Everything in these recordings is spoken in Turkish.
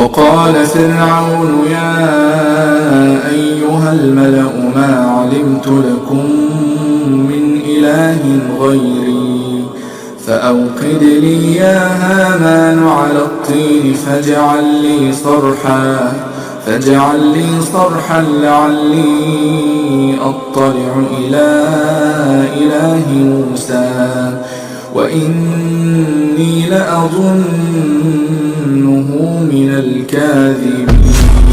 وقال فرعون يا أيها الملأ ما علمت لكم من إله غيري فأوقد لي يا هامان على الطين فاجعل لي صرحا فاجعل لي صرحا لعلي أطلع إلى إله موسى. وإني لأظنه من الكاذبين.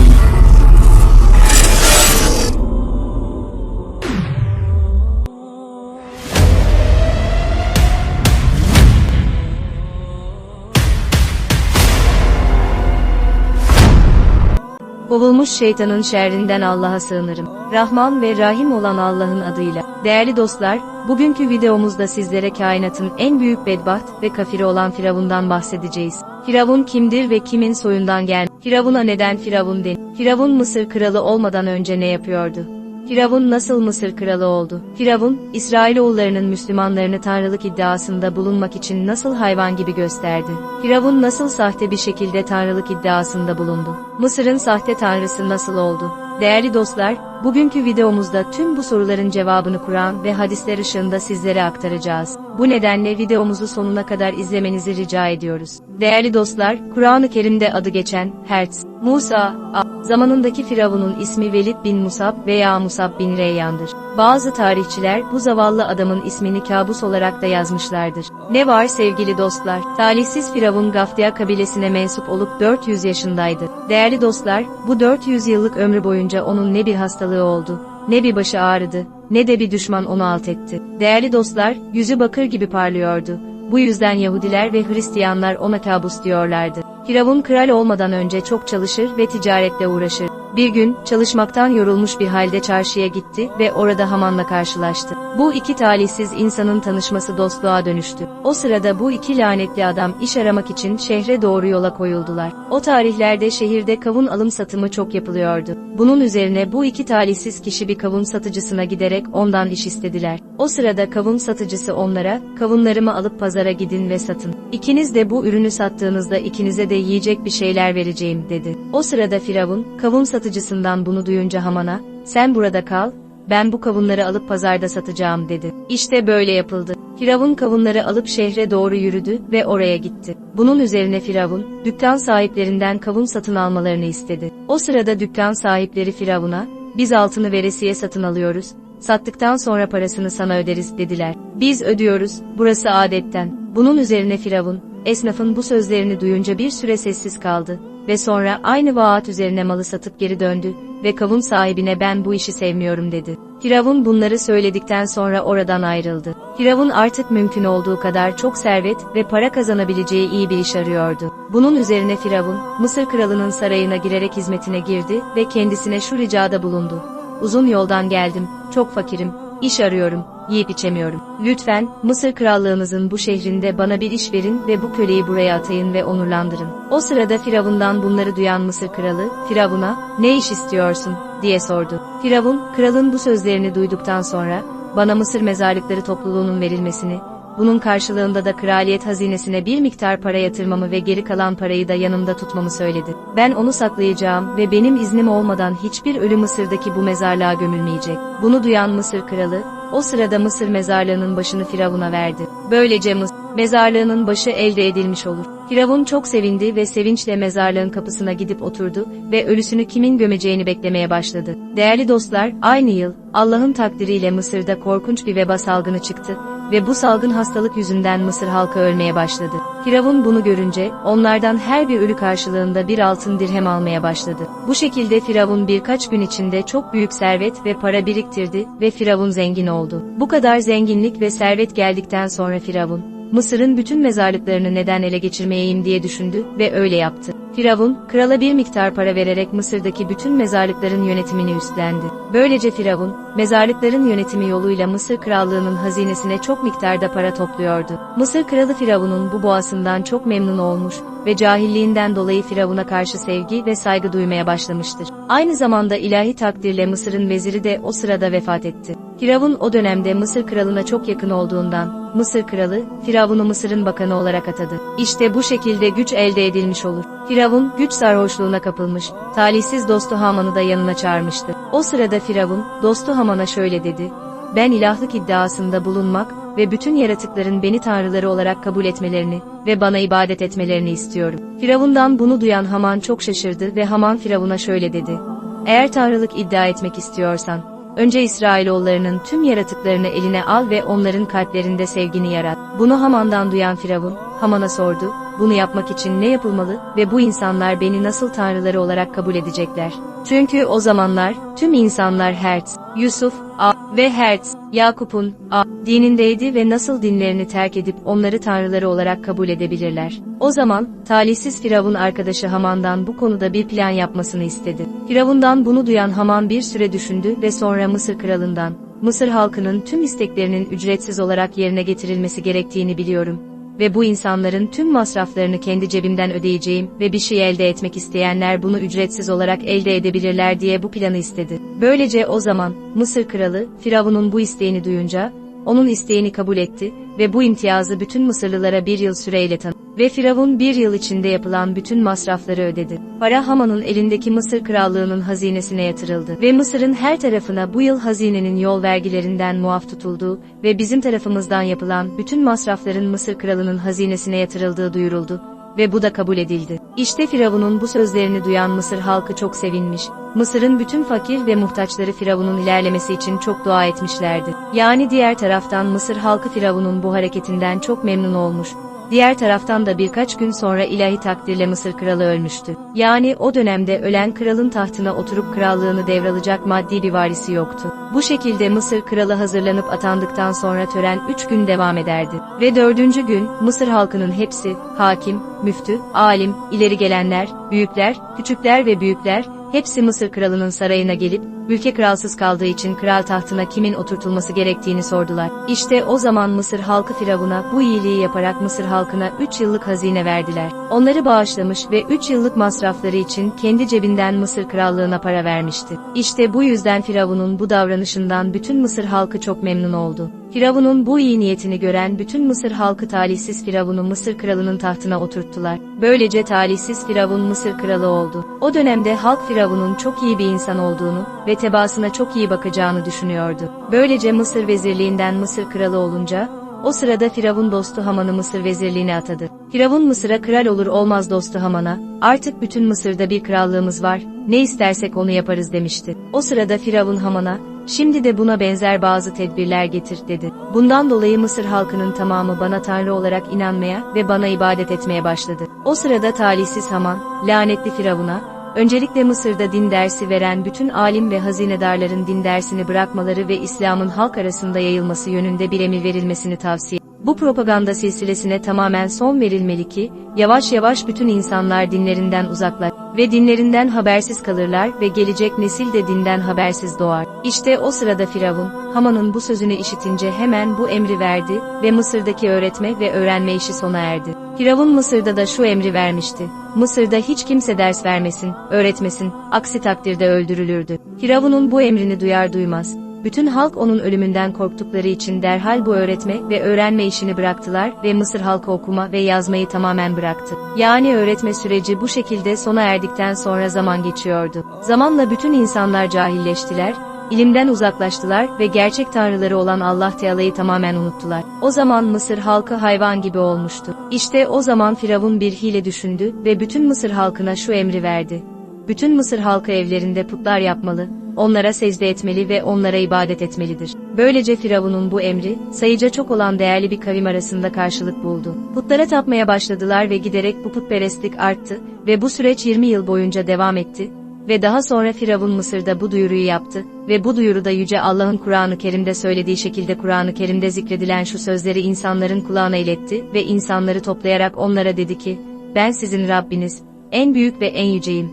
Kovulmuş şeytanın şerrinden Allah'a sığınırım. Rahman ve Rahim olan Allah'ın adıyla. Değerli dostlar, bugünkü videomuzda sizlere kainatın en büyük bedbaht ve kafiri olan Firavun'dan bahsedeceğiz. Firavun kimdir ve kimin soyundan gel? Firavun'a neden Firavun den? Firavun Mısır kralı olmadan önce ne yapıyordu? Firavun nasıl Mısır kralı oldu? Firavun, İsrailoğullarının Müslümanlarını tanrılık iddiasında bulunmak için nasıl hayvan gibi gösterdi? Firavun nasıl sahte bir şekilde tanrılık iddiasında bulundu? Mısır'ın sahte tanrısı nasıl oldu? Değerli dostlar, bugünkü videomuzda tüm bu soruların cevabını Kur'an ve hadisler ışığında sizlere aktaracağız. Bu nedenle videomuzu sonuna kadar izlemenizi rica ediyoruz. Değerli dostlar, Kur'an-ı Kerim'de adı geçen Hertz, Musa, A, zamanındaki Firavun'un ismi Velid bin Musab veya Musab bin Reyyan'dır. Bazı tarihçiler bu zavallı adamın ismini kabus olarak da yazmışlardır. Ne var sevgili dostlar? Talihsiz Firavun Gafdia kabilesine mensup olup 400 yaşındaydı. Değerli dostlar, bu 400 yıllık ömrü boyunca onun ne bir hastalığı oldu, ne bir başı ağrıdı, ne de bir düşman onu alt etti. Değerli dostlar, yüzü bakır gibi parlıyordu. Bu yüzden Yahudiler ve Hristiyanlar ona kabus diyorlardı. Firavun kral olmadan önce çok çalışır ve ticaretle uğraşır. Bir gün, çalışmaktan yorulmuş bir halde çarşıya gitti ve orada Haman'la karşılaştı. Bu iki talihsiz insanın tanışması dostluğa dönüştü. O sırada bu iki lanetli adam iş aramak için şehre doğru yola koyuldular. O tarihlerde şehirde kavun alım satımı çok yapılıyordu. Bunun üzerine bu iki talihsiz kişi bir kavun satıcısına giderek ondan iş istediler. O sırada kavun satıcısı onlara, kavunlarımı alıp pazara gidin ve satın. İkiniz de bu ürünü sattığınızda ikinize de yiyecek bir şeyler vereceğim dedi. O sırada Firavun, kavun satıcısından bunu duyunca Haman'a, sen burada kal, ben bu kavunları alıp pazarda satacağım dedi. İşte böyle yapıldı. Firavun kavunları alıp şehre doğru yürüdü ve oraya gitti. Bunun üzerine Firavun, dükkan sahiplerinden kavun satın almalarını istedi. O sırada dükkan sahipleri Firavun'a, biz altını veresiye satın alıyoruz, sattıktan sonra parasını sana öderiz dediler. Biz ödüyoruz, burası adetten. Bunun üzerine Firavun, esnafın bu sözlerini duyunca bir süre sessiz kaldı ve sonra aynı vaat üzerine malı satıp geri döndü ve kavun sahibine ben bu işi sevmiyorum dedi. Firavun bunları söyledikten sonra oradan ayrıldı. Firavun artık mümkün olduğu kadar çok servet ve para kazanabileceği iyi bir iş arıyordu. Bunun üzerine Firavun, Mısır kralının sarayına girerek hizmetine girdi ve kendisine şu ricada bulundu. Uzun yoldan geldim, çok fakirim, iş arıyorum, yiyip içemiyorum. Lütfen, Mısır krallığınızın bu şehrinde bana bir iş verin ve bu köleyi buraya atayın ve onurlandırın. O sırada Firavundan bunları duyan Mısır kralı, Firavun'a, ne iş istiyorsun, diye sordu. Firavun, kralın bu sözlerini duyduktan sonra, bana Mısır mezarlıkları topluluğunun verilmesini, bunun karşılığında da kraliyet hazinesine bir miktar para yatırmamı ve geri kalan parayı da yanımda tutmamı söyledi. Ben onu saklayacağım ve benim iznim olmadan hiçbir ölü Mısır'daki bu mezarlığa gömülmeyecek. Bunu duyan Mısır kralı, o sırada Mısır mezarlığının başını Firavun'a verdi. Böylece Mısır mezarlığının başı elde edilmiş olur. Firavun çok sevindi ve sevinçle mezarlığın kapısına gidip oturdu ve ölüsünü kimin gömeceğini beklemeye başladı. Değerli dostlar, aynı yıl Allah'ın takdiriyle Mısır'da korkunç bir veba salgını çıktı ve bu salgın hastalık yüzünden Mısır halkı ölmeye başladı. Firavun bunu görünce onlardan her bir ölü karşılığında bir altın dirhem almaya başladı. Bu şekilde Firavun birkaç gün içinde çok büyük servet ve para biriktirdi ve Firavun zengin oldu. Bu kadar zenginlik ve servet geldikten sonra Firavun Mısır'ın bütün mezarlıklarını neden ele geçirmeyeyim diye düşündü ve öyle yaptı. Firavun, krala bir miktar para vererek Mısır'daki bütün mezarlıkların yönetimini üstlendi. Böylece Firavun, mezarlıkların yönetimi yoluyla Mısır krallığının hazinesine çok miktarda para topluyordu. Mısır kralı Firavun'un bu boğasından çok memnun olmuş ve cahilliğinden dolayı Firavun'a karşı sevgi ve saygı duymaya başlamıştır. Aynı zamanda ilahi takdirle Mısır'ın veziri de o sırada vefat etti. Firavun o dönemde Mısır kralına çok yakın olduğundan, Mısır kralı, Firavun'u Mısır'ın bakanı olarak atadı. İşte bu şekilde güç elde edilmiş olur. Firavun güç sarhoşluğuna kapılmış, talihsiz dostu Haman'ı da yanına çağırmıştı. O sırada Firavun, dostu Haman'a şöyle dedi, ben ilahlık iddiasında bulunmak ve bütün yaratıkların beni tanrıları olarak kabul etmelerini ve bana ibadet etmelerini istiyorum. Firavundan bunu duyan Haman çok şaşırdı ve Haman Firavun'a şöyle dedi. Eğer tanrılık iddia etmek istiyorsan, önce İsrailoğullarının tüm yaratıklarını eline al ve onların kalplerinde sevgini yarat. Bunu Haman'dan duyan Firavun, Haman'a sordu, bunu yapmak için ne yapılmalı ve bu insanlar beni nasıl tanrıları olarak kabul edecekler? Çünkü o zamanlar, tüm insanlar Hertz, Yusuf, A ve Hertz, Yakup'un A dinindeydi ve nasıl dinlerini terk edip onları tanrıları olarak kabul edebilirler. O zaman, talihsiz Firavun arkadaşı Haman'dan bu konuda bir plan yapmasını istedi. Firavundan bunu duyan Haman bir süre düşündü ve sonra Mısır kralından, Mısır halkının tüm isteklerinin ücretsiz olarak yerine getirilmesi gerektiğini biliyorum ve bu insanların tüm masraflarını kendi cebimden ödeyeceğim ve bir şey elde etmek isteyenler bunu ücretsiz olarak elde edebilirler diye bu planı istedi. Böylece o zaman Mısır kralı Firavun'un bu isteğini duyunca onun isteğini kabul etti ve bu imtiyazı bütün Mısırlılara bir yıl süreyle tanıdı. Ve Firavun bir yıl içinde yapılan bütün masrafları ödedi. Para Haman'ın elindeki Mısır krallığının hazinesine yatırıldı. Ve Mısır'ın her tarafına bu yıl hazinenin yol vergilerinden muaf tutulduğu ve bizim tarafımızdan yapılan bütün masrafların Mısır kralının hazinesine yatırıldığı duyuruldu ve bu da kabul edildi. İşte Firavun'un bu sözlerini duyan Mısır halkı çok sevinmiş. Mısır'ın bütün fakir ve muhtaçları Firavun'un ilerlemesi için çok dua etmişlerdi. Yani diğer taraftan Mısır halkı Firavun'un bu hareketinden çok memnun olmuş. Diğer taraftan da birkaç gün sonra ilahi takdirle Mısır kralı ölmüştü. Yani o dönemde ölen kralın tahtına oturup krallığını devralacak maddi bir varisi yoktu. Bu şekilde Mısır kralı hazırlanıp atandıktan sonra tören 3 gün devam ederdi. Ve dördüncü gün Mısır halkının hepsi, hakim, müftü, alim, ileri gelenler, büyükler, küçükler ve büyükler, hepsi Mısır kralının sarayına gelip, ülke kralsız kaldığı için kral tahtına kimin oturtulması gerektiğini sordular. İşte o zaman Mısır halkı Firavun'a bu iyiliği yaparak Mısır halkına 3 yıllık hazine verdiler. Onları bağışlamış ve 3 yıllık masrafları için kendi cebinden Mısır krallığına para vermişti. İşte bu yüzden Firavun'un bu davranışından bütün Mısır halkı çok memnun oldu. Firavun'un bu iyi niyetini gören bütün Mısır halkı talihsiz Firavun'u Mısır kralının tahtına oturttular. Böylece talihsiz Firavun Mısır kralı oldu. O dönemde halk Firavun'un çok iyi bir insan olduğunu ve tebaasına çok iyi bakacağını düşünüyordu. Böylece Mısır vezirliğinden Mısır kralı olunca, o sırada Firavun dostu Haman'ı Mısır vezirliğine atadı. Firavun Mısır'a kral olur olmaz dostu Haman'a, artık bütün Mısır'da bir krallığımız var, ne istersek onu yaparız demişti. O sırada Firavun Haman'a, şimdi de buna benzer bazı tedbirler getir dedi. Bundan dolayı Mısır halkının tamamı bana Tanrı olarak inanmaya ve bana ibadet etmeye başladı. O sırada talihsiz Haman, lanetli Firavun'a, Öncelikle Mısır'da din dersi veren bütün alim ve hazinedarların din dersini bırakmaları ve İslam'ın halk arasında yayılması yönünde bir emir verilmesini tavsiye bu propaganda silsilesine tamamen son verilmeli ki, yavaş yavaş bütün insanlar dinlerinden uzaklar ve dinlerinden habersiz kalırlar ve gelecek nesil de dinden habersiz doğar. İşte o sırada Firavun, Haman'ın bu sözünü işitince hemen bu emri verdi ve Mısır'daki öğretme ve öğrenme işi sona erdi. Firavun Mısır'da da şu emri vermişti. Mısır'da hiç kimse ders vermesin, öğretmesin, aksi takdirde öldürülürdü. Firavun'un bu emrini duyar duymaz, bütün halk onun ölümünden korktukları için derhal bu öğretme ve öğrenme işini bıraktılar ve Mısır halkı okuma ve yazmayı tamamen bıraktı. Yani öğretme süreci bu şekilde sona erdikten sonra zaman geçiyordu. Zamanla bütün insanlar cahilleştiler, ilimden uzaklaştılar ve gerçek tanrıları olan Allah Teala'yı tamamen unuttular. O zaman Mısır halkı hayvan gibi olmuştu. İşte o zaman Firavun bir hile düşündü ve bütün Mısır halkına şu emri verdi. Bütün Mısır halkı evlerinde putlar yapmalı, onlara secde etmeli ve onlara ibadet etmelidir. Böylece Firavun'un bu emri, sayıca çok olan değerli bir kavim arasında karşılık buldu. Putlara tapmaya başladılar ve giderek bu putperestlik arttı ve bu süreç 20 yıl boyunca devam etti ve daha sonra Firavun Mısır'da bu duyuruyu yaptı ve bu duyuruda Yüce Allah'ın Kur'an-ı Kerim'de söylediği şekilde Kur'an-ı Kerim'de zikredilen şu sözleri insanların kulağına iletti ve insanları toplayarak onlara dedi ki, ben sizin Rabbiniz, en büyük ve en yüceyim.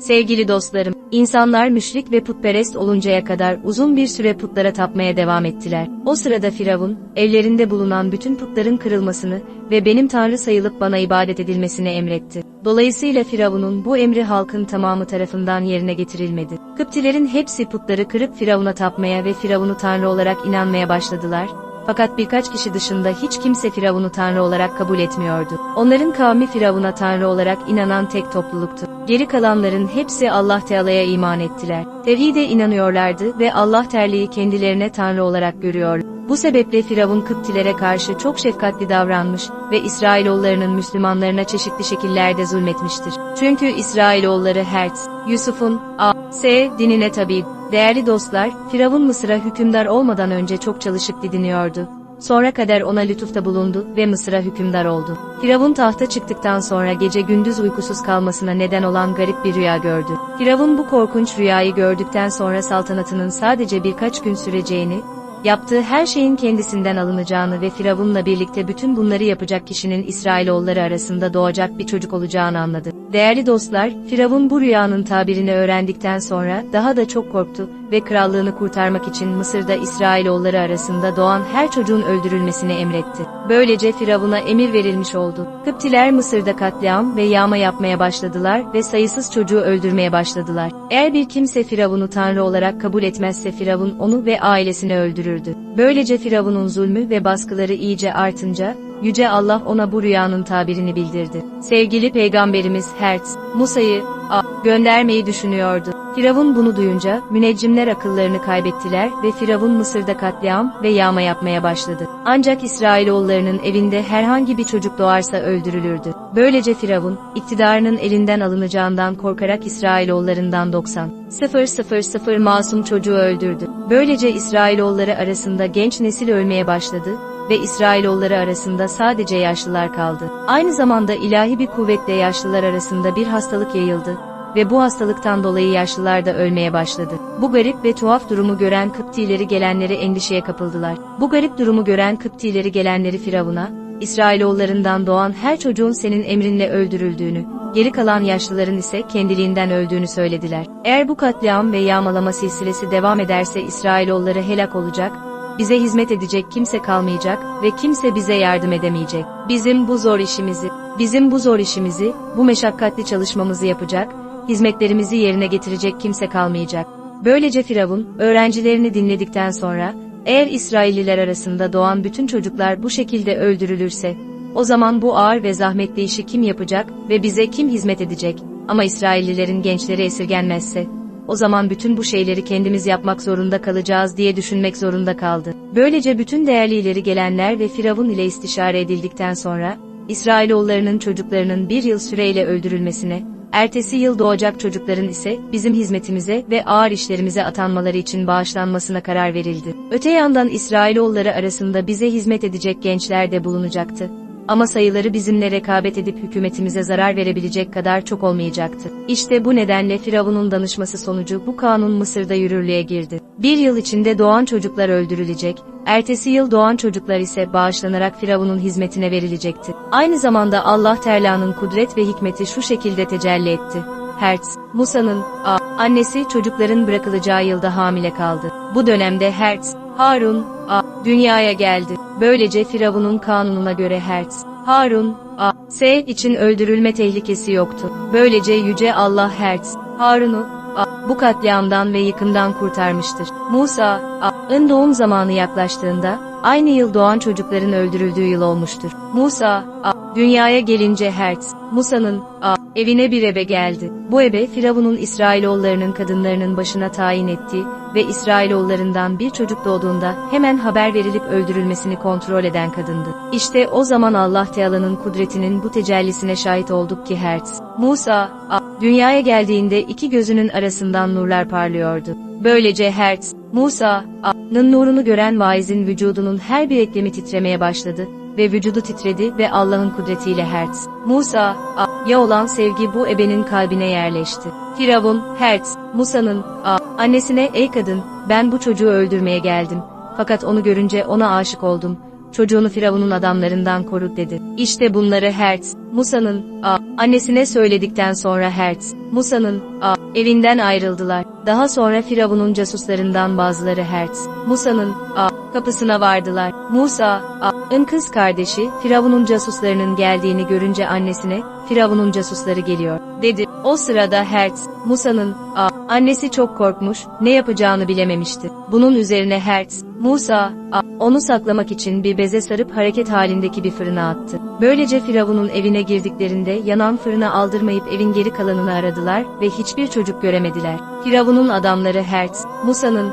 Sevgili dostlarım, insanlar müşrik ve putperest oluncaya kadar uzun bir süre putlara tapmaya devam ettiler. O sırada Firavun, evlerinde bulunan bütün putların kırılmasını ve benim tanrı sayılıp bana ibadet edilmesini emretti. Dolayısıyla Firavun'un bu emri halkın tamamı tarafından yerine getirilmedi. Kıptilerin hepsi putları kırıp Firavun'a tapmaya ve Firavun'u tanrı olarak inanmaya başladılar Fakat birkaç kişi dışında hiç kimse Firavun'u Tanrı olarak kabul etmiyordu. Onların kavmi Firavun'a Tanrı olarak inanan tek topluluktu. Geri kalanların hepsi Allah Teala'ya iman ettiler. Tevhide inanıyorlardı ve Allah Teala'yı kendilerine Tanrı olarak görüyor. Bu sebeple Firavun Kıptilere karşı çok şefkatli davranmış ve İsrailoğullarının Müslümanlarına çeşitli şekillerde zulmetmiştir. Çünkü İsrailoğulları Hertz, Yusuf'un A. S. dinine tabi. Değerli dostlar, Firavun Mısır'a hükümdar olmadan önce çok çalışıp didiniyordu. Sonra kader ona lütufta bulundu ve Mısır'a hükümdar oldu. Firavun tahta çıktıktan sonra gece gündüz uykusuz kalmasına neden olan garip bir rüya gördü. Firavun bu korkunç rüyayı gördükten sonra saltanatının sadece birkaç gün süreceğini, yaptığı her şeyin kendisinden alınacağını ve Firavun'la birlikte bütün bunları yapacak kişinin İsrailoğulları arasında doğacak bir çocuk olacağını anladı. Değerli dostlar, Firavun bu rüyanın tabirini öğrendikten sonra daha da çok korktu ve krallığını kurtarmak için Mısır'da İsrailoğulları arasında doğan her çocuğun öldürülmesini emretti. Böylece Firavun'a emir verilmiş oldu. Kıptiler Mısır'da katliam ve yağma yapmaya başladılar ve sayısız çocuğu öldürmeye başladılar. Eğer bir kimse Firavun'u tanrı olarak kabul etmezse Firavun onu ve ailesini öldürürdü. Böylece Firavun'un zulmü ve baskıları iyice artınca, Yüce Allah ona bu rüyanın tabirini bildirdi. Sevgili Peygamberimiz Hertz, Musa'yı göndermeyi düşünüyordu. Firavun bunu duyunca, müneccimler akıllarını kaybettiler ve Firavun Mısır'da katliam ve yağma yapmaya başladı. Ancak İsrailoğullarının evinde herhangi bir çocuk doğarsa öldürülürdü. Böylece Firavun, iktidarının elinden alınacağından korkarak İsrailoğullarından 90 000 masum çocuğu öldürdü. Böylece İsrailoğulları arasında genç nesil ölmeye başladı ve İsrailoğulları arasında sadece yaşlılar kaldı. Aynı zamanda ilahi bir kuvvetle yaşlılar arasında bir hastalık yayıldı ve bu hastalıktan dolayı yaşlılar da ölmeye başladı. Bu garip ve tuhaf durumu gören Kıptileri gelenleri endişeye kapıldılar. Bu garip durumu gören Kıptileri gelenleri Firavun'a, İsrailoğullarından doğan her çocuğun senin emrinle öldürüldüğünü, geri kalan yaşlıların ise kendiliğinden öldüğünü söylediler. Eğer bu katliam ve yağmalama silsilesi devam ederse İsrailoğulları helak olacak, bize hizmet edecek kimse kalmayacak ve kimse bize yardım edemeyecek. Bizim bu zor işimizi, bizim bu zor işimizi, bu meşakkatli çalışmamızı yapacak, hizmetlerimizi yerine getirecek kimse kalmayacak. Böylece Firavun, öğrencilerini dinledikten sonra, eğer İsrailliler arasında doğan bütün çocuklar bu şekilde öldürülürse, o zaman bu ağır ve zahmetli işi kim yapacak ve bize kim hizmet edecek? Ama İsraillilerin gençleri esirgenmezse, o zaman bütün bu şeyleri kendimiz yapmak zorunda kalacağız diye düşünmek zorunda kaldı. Böylece bütün değerli ileri gelenler ve Firavun ile istişare edildikten sonra, İsrailoğullarının çocuklarının bir yıl süreyle öldürülmesine, ertesi yıl doğacak çocukların ise bizim hizmetimize ve ağır işlerimize atanmaları için bağışlanmasına karar verildi. Öte yandan İsrailoğulları arasında bize hizmet edecek gençler de bulunacaktı. Ama sayıları bizimle rekabet edip hükümetimize zarar verebilecek kadar çok olmayacaktı. İşte bu nedenle Firavun'un danışması sonucu bu kanun Mısır'da yürürlüğe girdi. Bir yıl içinde doğan çocuklar öldürülecek, ertesi yıl doğan çocuklar ise bağışlanarak Firavun'un hizmetine verilecekti. Aynı zamanda Allah Teala'nın kudret ve hikmeti şu şekilde tecelli etti. Hertz, Musa'nın a, annesi çocukların bırakılacağı yılda hamile kaldı. Bu dönemde Hertz, Harun, a, dünyaya geldi. Böylece Firavun'un kanununa göre Hertz, Harun, a, S için öldürülme tehlikesi yoktu. Böylece Yüce Allah Hertz, Harun'u, a, bu katliamdan ve yıkımdan kurtarmıştır. Musa, a'ın doğum zamanı yaklaştığında, aynı yıl doğan çocukların öldürüldüğü yıl olmuştur. Musa, a, dünyaya gelince Hertz, Musa'nın, a, evine bir ebe geldi. Bu ebe Firavun'un İsrailoğullarının kadınlarının başına tayin ettiği ve İsrailoğullarından bir çocuk doğduğunda hemen haber verilip öldürülmesini kontrol eden kadındı. İşte o zaman Allah Teala'nın kudretinin bu tecellisine şahit olduk ki Hertz, Musa, a, dünyaya geldiğinde iki gözünün arasından nurlar parlıyordu. Böylece Hertz, Musa, a'nın nurunu gören vaizin vücudunun her bir eklemi titremeye başladı ve vücudu titredi ve Allah'ın kudretiyle Hertz, Musa, ya olan sevgi bu ebenin kalbine yerleşti. Firavun, Hertz, Musa'nın, a, annesine ey kadın, ben bu çocuğu öldürmeye geldim. Fakat onu görünce ona aşık oldum. Çocuğunu Firavun'un adamlarından koru dedi. İşte bunları Hertz, Musa'nın, a, annesine söyledikten sonra Hertz, Musa'nın, a, evinden ayrıldılar. Daha sonra Firavun'un casuslarından bazıları Hertz, Musa'nın, a, kapısına vardılar. Musa, a'ın kız kardeşi, Firavun'un casuslarının geldiğini görünce annesine, Firavun'un casusları geliyor, dedi. O sırada Hertz, Musa'nın, a, annesi çok korkmuş, ne yapacağını bilememişti. Bunun üzerine Hertz, Musa, a, onu saklamak için bir beze sarıp hareket halindeki bir fırına attı. Böylece Firavun'un evine girdiklerinde yanan fırına aldırmayıp evin geri kalanını aradılar ve hiçbir çocuk göremediler. Firavun'un adamları Hertz, Musa'nın,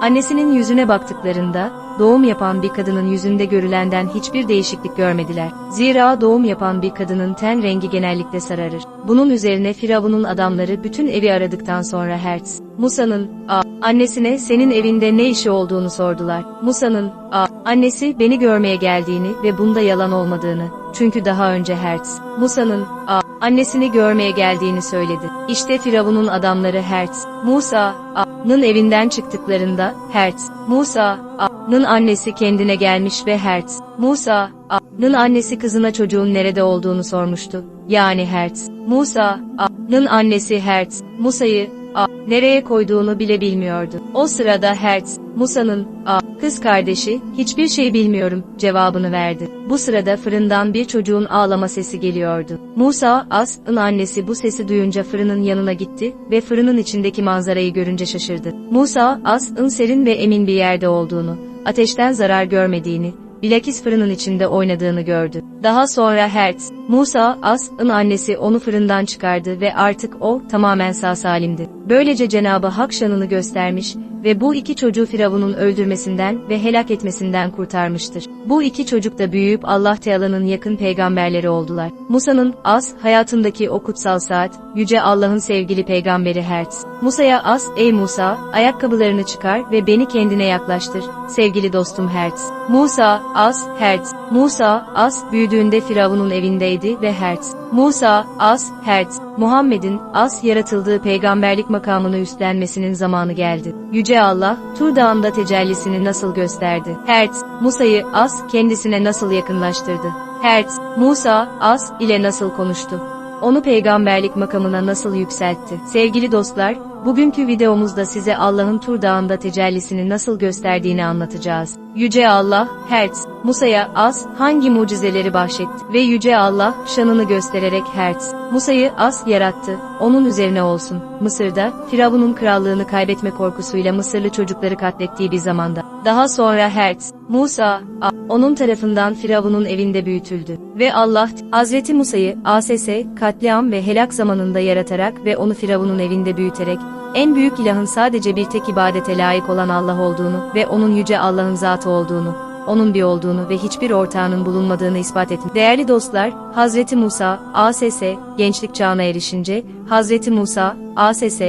annesinin yüzüne baktıklarında, doğum yapan bir kadının yüzünde görülenden hiçbir değişiklik görmediler. Zira doğum yapan bir kadının ten rengi genellikle sararır. Bunun üzerine Firavun'un adamları bütün evi aradıktan sonra Hertz, Musa'nın, a, annesine senin evinde ne işi olduğunu sordular. Musa'nın, a, annesi beni görmeye geldiğini ve bunda yalan olmadığını, çünkü daha önce Hertz, Musa'nın, a, annesini görmeye geldiğini söyledi. İşte Firavun'un adamları Hertz, Musa, a,'nın evinden çıktıklarında, Hertz, Musa, a,'nın annesi kendine gelmiş ve Hertz, Musa, a,'nın annesi kızına çocuğun nerede olduğunu sormuştu. Yani Hertz, Musa, a,'nın annesi Hertz, Musa'yı, a, nereye koyduğunu bile bilmiyordu. O sırada Hertz, Musa'nın, a, kız kardeşi, hiçbir şey bilmiyorum, cevabını verdi. Bu sırada fırından bir çocuğun ağlama sesi geliyordu. Musa, As'ın annesi bu sesi duyunca fırının yanına gitti ve fırının içindeki manzarayı görünce şaşırdı. Musa, As'ın serin ve emin bir yerde olduğunu, ateşten zarar görmediğini, bilakis fırının içinde oynadığını gördü. Daha sonra Hertz, Musa, As'ın annesi onu fırından çıkardı ve artık o tamamen sağ salimdi. Böylece Cenabı Hak şanını göstermiş ve bu iki çocuğu Firavun'un öldürmesinden ve helak etmesinden kurtarmıştır. Bu iki çocuk da büyüyüp Allah Teala'nın yakın peygamberleri oldular. Musa'nın As hayatındaki o kutsal saat, yüce Allah'ın sevgili peygamberi Hertz. Musa'ya As, ey Musa, ayakkabılarını çıkar ve beni kendine yaklaştır, sevgili dostum Hertz. Musa, As, Hertz. Musa, As büyüdüğünde Firavun'un evindeydi ve Hertz. Musa, As, Hertz. Muhammed'in As yaratıldığı peygamberlik makamını üstlenmesinin zamanı geldi. Yüce Allah, Tur Dağı'nda tecellisini nasıl gösterdi? Hertz, Musa'yı As kendisine nasıl yakınlaştırdı? Hertz, Musa, As ile nasıl konuştu? Onu peygamberlik makamına nasıl yükseltti? Sevgili dostlar, bugünkü videomuzda size Allah'ın Tur Dağı'nda tecellisini nasıl gösterdiğini anlatacağız. Yüce Allah, Hertz, Musa'ya az hangi mucizeleri bahşetti ve Yüce Allah şanını göstererek Hertz, Musa'yı az yarattı, onun üzerine olsun. Mısır'da, Firavun'un krallığını kaybetme korkusuyla Mısırlı çocukları katlettiği bir zamanda. Daha sonra Hertz, Musa, a, onun tarafından Firavun'un evinde büyütüldü. Ve Allah, Hazreti Musa'yı ASS, katliam ve helak zamanında yaratarak ve onu Firavun'un evinde büyüterek, en büyük ilahın sadece bir tek ibadete layık olan Allah olduğunu ve onun yüce Allah'ın zatı olduğunu, onun bir olduğunu ve hiçbir ortağının bulunmadığını ispat etmiş. Değerli dostlar, Hazreti Musa, ASS, gençlik çağına erişince, Hazreti Musa, ASS,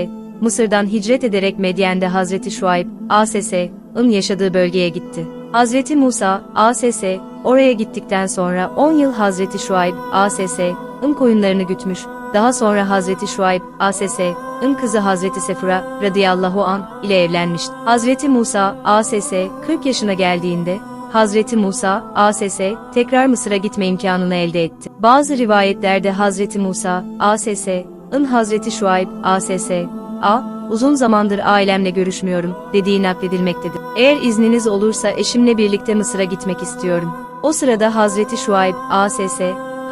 Mısır'dan hicret ederek Medyen'de Hazreti Şuayb, ASS'ın yaşadığı bölgeye gitti. Hazreti Musa, ASS, oraya gittikten sonra 10 yıl Hazreti Şuayb, ASS'ın koyunlarını gütmüş, daha sonra Hazreti Şuayb, ASS'ın kızı Hazreti Sefura, radıyallahu an, ile evlenmişti. Hazreti Musa, ASS, 40 yaşına geldiğinde, Hazreti Musa, ASS, tekrar Mısır'a gitme imkanını elde etti. Bazı rivayetlerde Hazreti Musa, ASS'ın Hazreti Şuayb, ASS, A, uzun zamandır ailemle görüşmüyorum, dediği nakledilmektedir. Eğer izniniz olursa eşimle birlikte Mısır'a gitmek istiyorum. O sırada Hazreti Şuayb, ASS,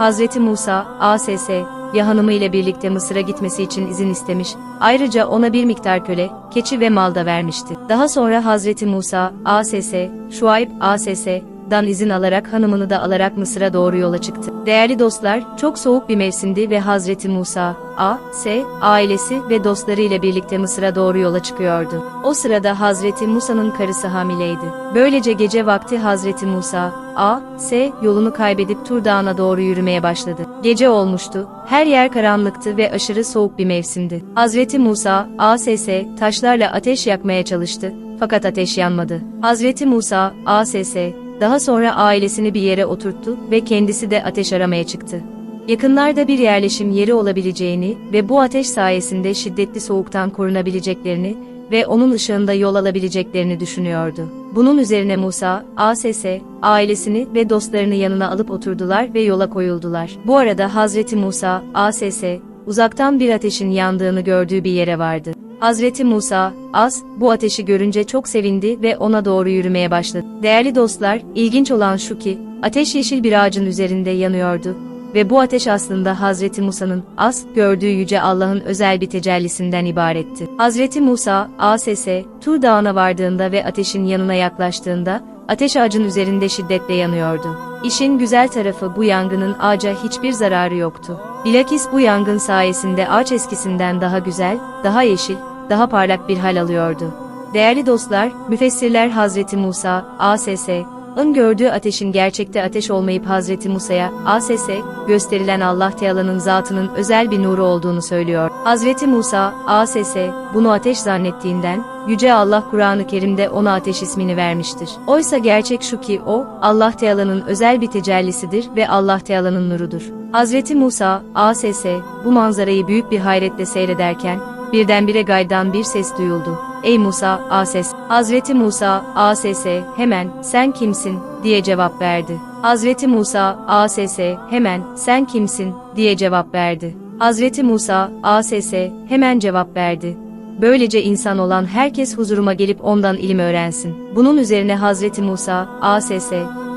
Hazreti Musa, ASS, ya ile birlikte Mısır'a gitmesi için izin istemiş, ayrıca ona bir miktar köle, keçi ve mal da vermişti. Daha sonra Hazreti Musa, ASS, Şuayb, ASS, dan izin alarak hanımını da alarak Mısır'a doğru yola çıktı. Değerli dostlar, çok soğuk bir mevsimdi ve Hazreti Musa, A, S, ailesi ve dostları ile birlikte Mısır'a doğru yola çıkıyordu. O sırada Hazreti Musa'nın karısı hamileydi. Böylece gece vakti Hazreti Musa, A, S, yolunu kaybedip Tur Dağı'na doğru yürümeye başladı. Gece olmuştu, her yer karanlıktı ve aşırı soğuk bir mevsimdi. Hazreti Musa, A, S, S, taşlarla ateş yakmaya çalıştı, fakat ateş yanmadı. Hazreti Musa, A, S, daha sonra ailesini bir yere oturttu ve kendisi de ateş aramaya çıktı. Yakınlarda bir yerleşim yeri olabileceğini ve bu ateş sayesinde şiddetli soğuktan korunabileceklerini ve onun ışığında yol alabileceklerini düşünüyordu. Bunun üzerine Musa, ASS, ailesini ve dostlarını yanına alıp oturdular ve yola koyuldular. Bu arada Hazreti Musa, ASS, uzaktan bir ateşin yandığını gördüğü bir yere vardı. Hazreti Musa, Az, bu ateşi görünce çok sevindi ve ona doğru yürümeye başladı. Değerli dostlar, ilginç olan şu ki, ateş yeşil bir ağacın üzerinde yanıyordu ve bu ateş aslında Hazreti Musa'nın as gördüğü yüce Allah'ın özel bir tecellisinden ibaretti. Hazreti Musa, ASS, Tur Dağı'na vardığında ve ateşin yanına yaklaştığında, ateş ağacın üzerinde şiddetle yanıyordu. İşin güzel tarafı bu yangının ağaca hiçbir zararı yoktu. Bilakis bu yangın sayesinde ağaç eskisinden daha güzel, daha yeşil, daha parlak bir hal alıyordu. Değerli dostlar, müfessirler Hazreti Musa, ASS, ın gördüğü ateşin gerçekte ateş olmayıp Hazreti Musa'ya, ASS, gösterilen Allah Teala'nın zatının özel bir nuru olduğunu söylüyor. Hazreti Musa, ASS, bunu ateş zannettiğinden, Yüce Allah Kur'an-ı Kerim'de ona ateş ismini vermiştir. Oysa gerçek şu ki o, Allah Teala'nın özel bir tecellisidir ve Allah Teala'nın nurudur. Hazreti Musa, ASS, bu manzarayı büyük bir hayretle seyrederken, birdenbire gaydan bir ses duyuldu. Ey Musa, Ases. Hazreti Musa, ASS, hemen, sen kimsin, diye cevap verdi. Hazreti Musa, ASS, hemen, sen kimsin, diye cevap verdi. Hazreti Musa, ASS, hemen cevap verdi. Böylece insan olan herkes huzuruma gelip ondan ilim öğrensin. Bunun üzerine Hazreti Musa, ASS,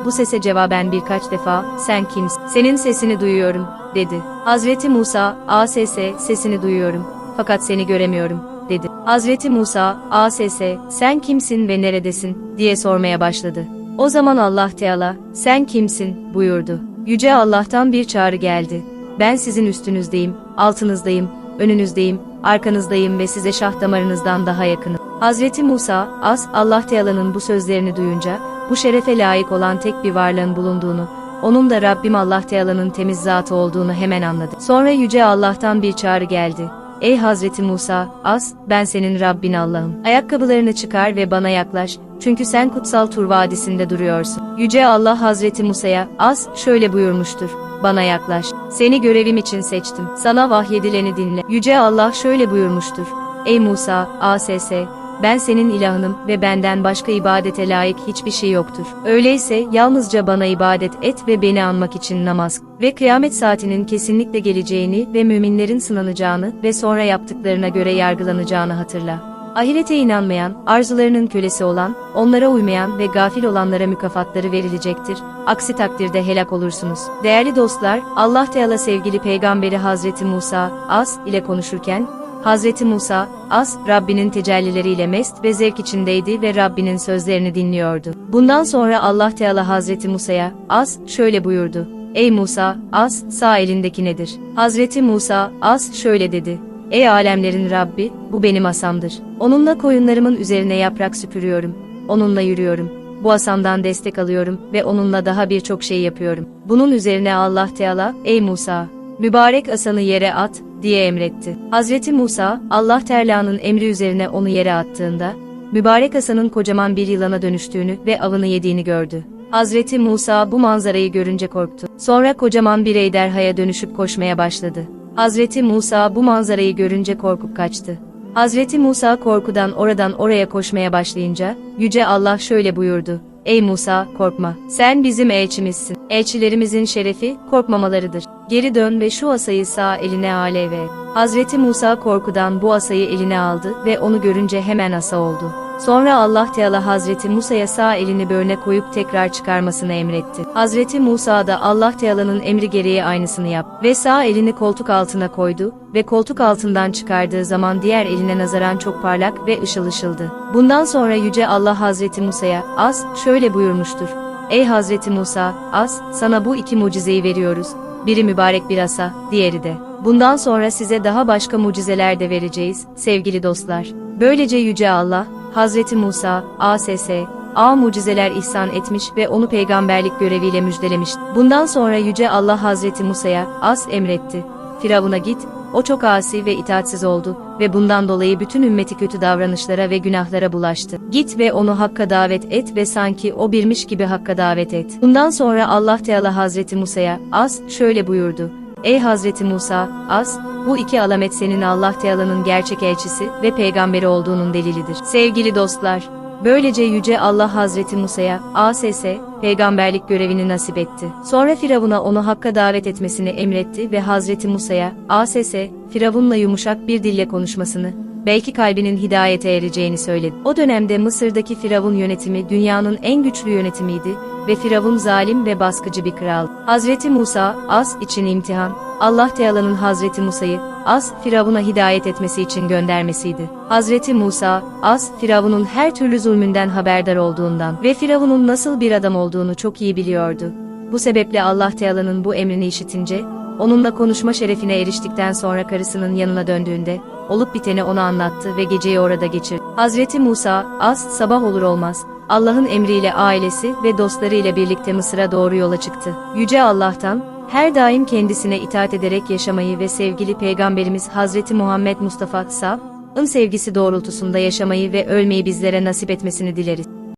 bu sese cevaben birkaç defa, sen kimsin, senin sesini duyuyorum, dedi. Hazreti Musa, ASS, sesini duyuyorum, fakat seni göremiyorum, dedi. Hazreti Musa, ASS, sen kimsin ve neredesin, diye sormaya başladı. O zaman Allah Teala, sen kimsin, buyurdu. Yüce Allah'tan bir çağrı geldi. Ben sizin üstünüzdeyim, altınızdayım, önünüzdeyim, arkanızdayım ve size şah damarınızdan daha yakınım. Hazreti Musa, As, Allah Teala'nın bu sözlerini duyunca, bu şerefe layık olan tek bir varlığın bulunduğunu, onun da Rabbim Allah Teala'nın temiz zatı olduğunu hemen anladı. Sonra Yüce Allah'tan bir çağrı geldi. Ey Hazreti Musa, As, ben senin Rabbin Allah'ım. Ayakkabılarını çıkar ve bana yaklaş, çünkü sen kutsal Tur Vadisi'nde duruyorsun. Yüce Allah Hazreti Musa'ya, As, şöyle buyurmuştur. Bana yaklaş. Seni görevim için seçtim. Sana vahyedileni dinle. Yüce Allah şöyle buyurmuştur. Ey Musa, ASS, ben senin ilahınım ve benden başka ibadete layık hiçbir şey yoktur. Öyleyse yalnızca bana ibadet et ve beni anmak için namaz ve kıyamet saatinin kesinlikle geleceğini ve müminlerin sınanacağını ve sonra yaptıklarına göre yargılanacağını hatırla. Ahirete inanmayan, arzularının kölesi olan, onlara uymayan ve gafil olanlara mükafatları verilecektir. Aksi takdirde helak olursunuz. Değerli dostlar, Allah Teala sevgili peygamberi Hazreti Musa, As ile konuşurken, Hazreti Musa, As, Rabbinin tecellileriyle mest ve zevk içindeydi ve Rabbinin sözlerini dinliyordu. Bundan sonra Allah Teala Hazreti Musa'ya, As, şöyle buyurdu. Ey Musa, As, sağ elindeki nedir? Hazreti Musa, As, şöyle dedi. Ey alemlerin Rabbi, bu benim asamdır. Onunla koyunlarımın üzerine yaprak süpürüyorum. Onunla yürüyorum. Bu asamdan destek alıyorum ve onunla daha birçok şey yapıyorum. Bunun üzerine Allah Teala, ey Musa, mübarek asanı yere at, diye emretti. Hazreti Musa, Allah Teala'nın emri üzerine onu yere attığında, mübarek asanın kocaman bir yılana dönüştüğünü ve avını yediğini gördü. Hazreti Musa bu manzarayı görünce korktu. Sonra kocaman bir ejderhaya dönüşüp koşmaya başladı. Hazreti Musa bu manzarayı görünce korkup kaçtı. Hazreti Musa korkudan oradan oraya koşmaya başlayınca, Yüce Allah şöyle buyurdu. Ey Musa, korkma. Sen bizim elçimizsin. Elçilerimizin şerefi, korkmamalarıdır. Geri dön ve şu asayı sağ eline ale ver. Hazreti Musa korkudan bu asayı eline aldı ve onu görünce hemen asa oldu. Sonra Allah Teala Hazreti Musa'ya sağ elini böğrüne koyup tekrar çıkarmasını emretti. Hazreti Musa da Allah Teala'nın emri gereği aynısını yap ve sağ elini koltuk altına koydu ve koltuk altından çıkardığı zaman diğer eline nazaran çok parlak ve ışıl ışıldı. Bundan sonra Yüce Allah Hazreti Musa'ya, Az, şöyle buyurmuştur. Ey Hazreti Musa, Az, sana bu iki mucizeyi veriyoruz. Biri mübarek bir asa, diğeri de. Bundan sonra size daha başka mucizeler de vereceğiz, sevgili dostlar. Böylece Yüce Allah, Hazreti Musa, ASS, A mucizeler ihsan etmiş ve onu peygamberlik göreviyle müjdelemiş. Bundan sonra Yüce Allah Hazreti Musa'ya, As emretti. Firavun'a git, o çok asi ve itaatsiz oldu ve bundan dolayı bütün ümmeti kötü davranışlara ve günahlara bulaştı. Git ve onu hakka davet et ve sanki o birmiş gibi hakka davet et. Bundan sonra Allah Teala Hazreti Musa'ya, As, şöyle buyurdu. Ey Hazreti Musa, As, bu iki alamet senin Allah Teala'nın gerçek elçisi ve peygamberi olduğunun delilidir. Sevgili dostlar, böylece Yüce Allah Hazreti Musa'ya, ASS, peygamberlik görevini nasip etti. Sonra Firavun'a onu Hakk'a davet etmesini emretti ve Hazreti Musa'ya, ASS, Firavun'la yumuşak bir dille konuşmasını, belki kalbinin hidayete ereceğini söyledi. O dönemde Mısır'daki Firavun yönetimi dünyanın en güçlü yönetimiydi ve Firavun zalim ve baskıcı bir kral. Hazreti Musa, Az için imtihan, Allah Teala'nın Hazreti Musa'yı, Az, Firavun'a hidayet etmesi için göndermesiydi. Hazreti Musa, Az, Firavun'un her türlü zulmünden haberdar olduğundan ve Firavun'un nasıl bir adam olduğunu çok iyi biliyordu. Bu sebeple Allah Teala'nın bu emrini işitince, onunla konuşma şerefine eriştikten sonra karısının yanına döndüğünde, olup biteni ona anlattı ve geceyi orada geçirdi. Hazreti Musa, az sabah olur olmaz, Allah'ın emriyle ailesi ve dostlarıyla birlikte Mısır'a doğru yola çıktı. Yüce Allah'tan, her daim kendisine itaat ederek yaşamayı ve sevgili Peygamberimiz Hazreti Muhammed Mustafa Sa'ın sevgisi doğrultusunda yaşamayı ve ölmeyi bizlere nasip etmesini dileriz.